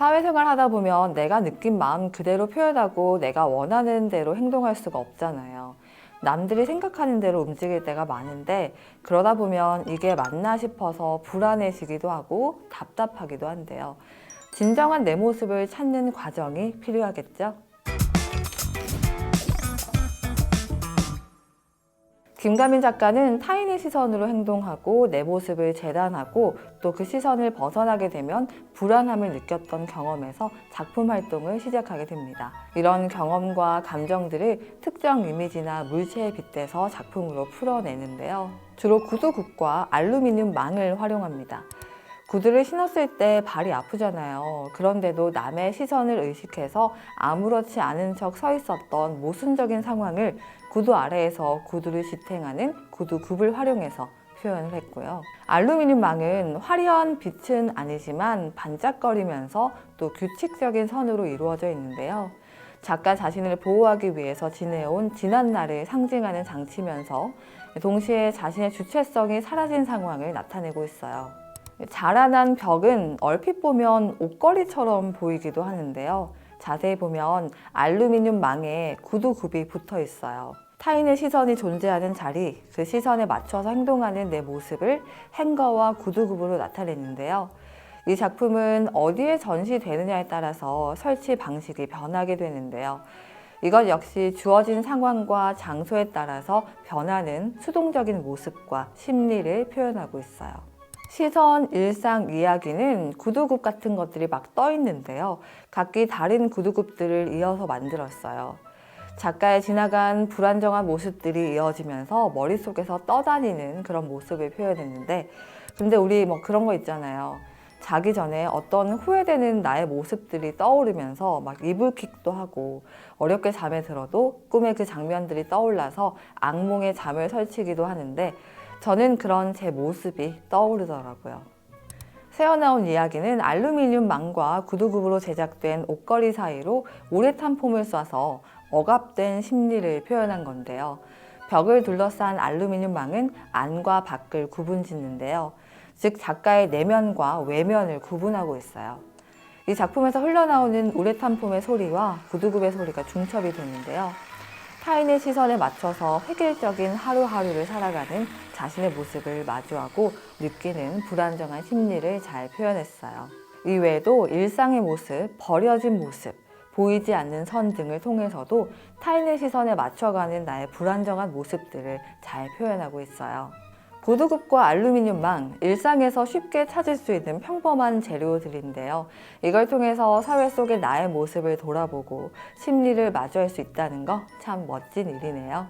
사회생활 하다 보면 내가 느낀 마음 그대로 표현하고 내가 원하는 대로 행동할 수가 없잖아요. 남들이 생각하는 대로 움직일 때가 많은데 그러다 보면 이게 맞나 싶어서 불안해지기도 하고 답답하기도 한데요. 진정한 내 모습을 찾는 과정이 필요하겠죠? 김가민 작가는 타인의 시선으로 행동하고 내 모습을 재단하고 또 그 시선을 벗어나게 되면 불안함을 느꼈던 경험에서 작품 활동을 시작하게 됩니다. 이런 경험과 감정들을 특정 이미지나 물체에 빗대서 작품으로 풀어내는데요. 주로 구두굽과 알루미늄 망을 활용합니다. 구두를 신었을 때 발이 아프잖아요. 그런데도 남의 시선을 의식해서 아무렇지 않은 척 서 있었던 모순적인 상황을 구두 아래에서 구두를 지탱하는 구두 굽을 활용해서 표현을 했고요. 알루미늄 망은 화려한 빛은 아니지만 반짝거리면서 또 규칙적인 선으로 이루어져 있는데요. 작가 자신을 보호하기 위해서 지내온 지난 날을 상징하는 장치면서 동시에 자신의 주체성이 사라진 상황을 나타내고 있어요. 자라난 벽은 얼핏 보면 옷걸이처럼 보이기도 하는데요. 자세히 보면 알루미늄 망에 구두굽이 붙어 있어요. 타인의 시선이 존재하는 자리, 그 시선에 맞춰서 행동하는 내 모습을 행거와 구두굽으로 나타내는데요. 이 작품은 어디에 전시되느냐에 따라서 설치 방식이 변하게 되는데요. 이것 역시 주어진 상황과 장소에 따라서 변하는 수동적인 모습과 심리를 표현하고 있어요. 시선 일상 이야기는 구두굽 같은 것들이 막 떠 있는데요. 각기 다른 구두굽들을 이어서 만들었어요. 작가의 지나간 불안정한 모습들이 이어지면서 머릿속에서 떠다니는 그런 모습을 표현했는데, 근데 우리 뭐 그런 거 있잖아요. 자기 전에 어떤 후회되는 나의 모습들이 떠오르면서 막 이불킥도 하고 어렵게 잠에 들어도 꿈에 그 장면들이 떠올라서 악몽에 잠을 설치기도 하는데 저는 그런 제 모습이 떠오르더라고요. 새어나온 이야기는 알루미늄 망과 구두굽으로 제작된 옷걸이 사이로 우레탄 폼을 쏴서 억압된 심리를 표현한 건데요. 벽을 둘러싼 알루미늄 망은 안과 밖을 구분 짓는데요. 즉 작가의 내면과 외면을 구분하고 있어요. 이 작품에서 흘러나오는 우레탄 폼의 소리와 구두굽의 소리가 중첩이 되는데요. 타인의 시선에 맞춰서 획일적인 하루하루를 살아가는 자신의 모습을 마주하고 느끼는 불안정한 심리를 잘 표현했어요. 이외에도 일상의 모습, 버려진 모습, 보이지 않는 선 등을 통해서도 타인의 시선에 맞춰가는 나의 불안정한 모습들을 잘 표현하고 있어요. 구두굽과 알루미늄망, 일상에서 쉽게 찾을 수 있는 평범한 재료들인데요. 이걸 통해서 사회 속의 나의 모습을 돌아보고 심리를 마주할 수 있다는 거 참 멋진 일이네요.